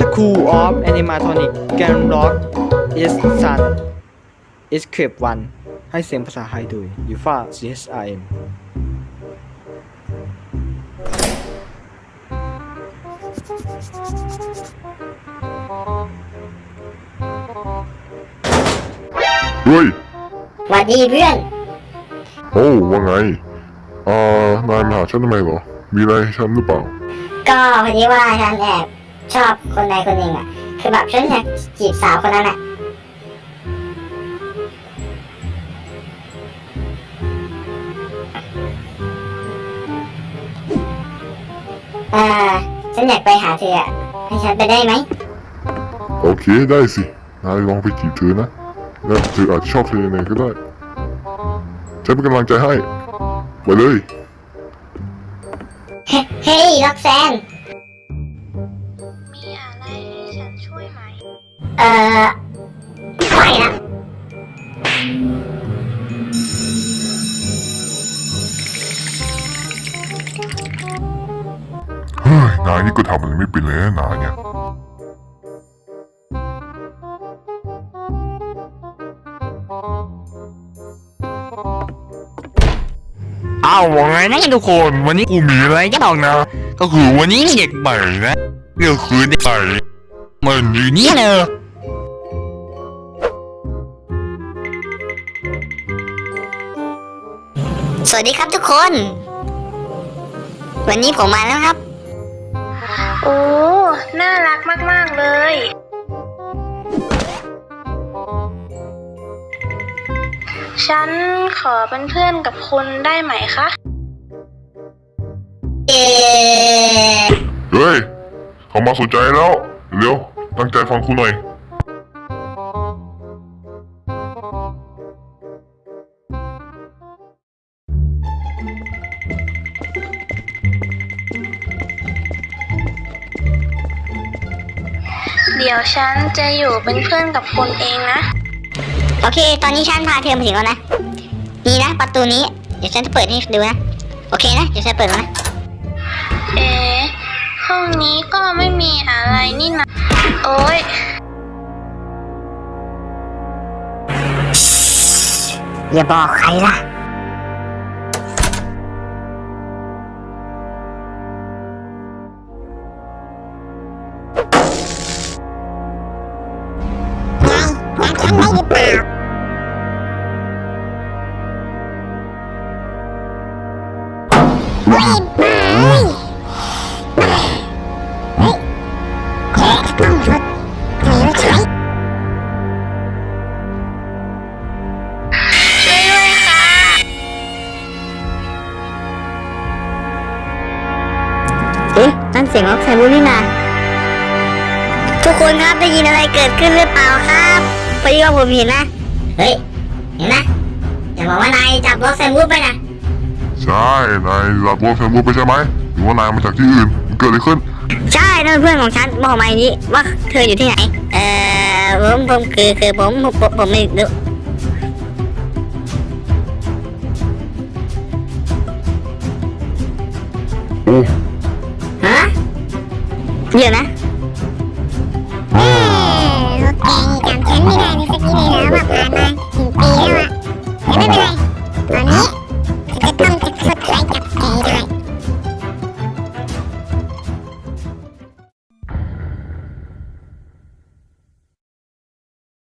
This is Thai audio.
School of Animatronic Gamrock is Sun Escape 1ให้เสียงภาษาไทยโดยยูฟา CSIM เฮ้ยหวัดดีเพื่อน โอ้ว่าไงเอ่อนายมาหาฉันทำไมเหรอ มีอะไรให้ฉันหรือเปล่า ก็พอดีว่าฉันแอบ ชอบคนใดคนหนึ่งอะ คือแบบฉันอยากจีบสาวคนนั้นอะเออฉันอยากไปหาเธออะให้ฉันไปได้ไหม โอเคได้สินายลองไปจีบเธอนะแล้วเธออาจจะชอบเธอยังไงก็ได้ ฉันเป็นกำลังใจให้ ไปเลย เฮ้เฮ้ยล็อกแซนมีอะไร ให้ฉันช่วยไหม เอ่อไม่ละเฮ้ยนายนี่ก็ทำอะไรไม่เป็นเลยนะนายเนี่ยอ้าวว่าไงนะทุกคน วันนี้กูมีอะไรจะบอกนะ ก็คือวันนี้เด็กใหม่นะ ก็คือเด็กใหม่มันอยู่นี่นะสวัสดีครับทุกคน วันนี้ผมมาแล้วครับ โอ้ น่ารักมาก ๆ เลย ฉันขอเป็นเพื่อนกับคุณได้ไหมคะเอเฮ้ย เขามาสนใจแล้ว เร็ว ตั้งใจฟังคุณหน่อย เดี๋ยวฉันจะอยู่เป็นเพื่อนกับคุณเองนะ โอเค ตอนนี้ฉันพาเธอมาถึงแล้วนะ นี่นะ ประตูนี้ เดี๋ยวฉันจะเปิดให้ดูนะ โอเคนะ เดี๋ยวฉันเปิดแล้วนะเอ๊ะ ห้องนี้ก็ไม่มีอะไรนี่นะ โอ๊ยอย่าบอกใครล่ะช่วย นั่นเสียงล็อกไซบูนี่นาทุกคนครับได้ยินอะไรเกิดขึ้นหรือเปล่าครับพอดีว่าผมเห็นนะ เฮ้ย เห็นนะอย่าบอกว่านายจับล็อกไซบูไปนะ ใช่นายหลับวัวแฟนวัวไปใช่ไหมหรือว่านายมาจากที่อื่นมันเกิดอะไรขึ้น ใช่นั่นเพื่อนของฉันบอกมาอย่างนี้ว่าเธออยู่ที่ไหน เอ่อผมผมคือคือผมผมผมผมไม่รู้โอ้ เอ๊ะเราเก่งจำฉันไม่ได้ในสักทีเลยนะว่าผ่านมา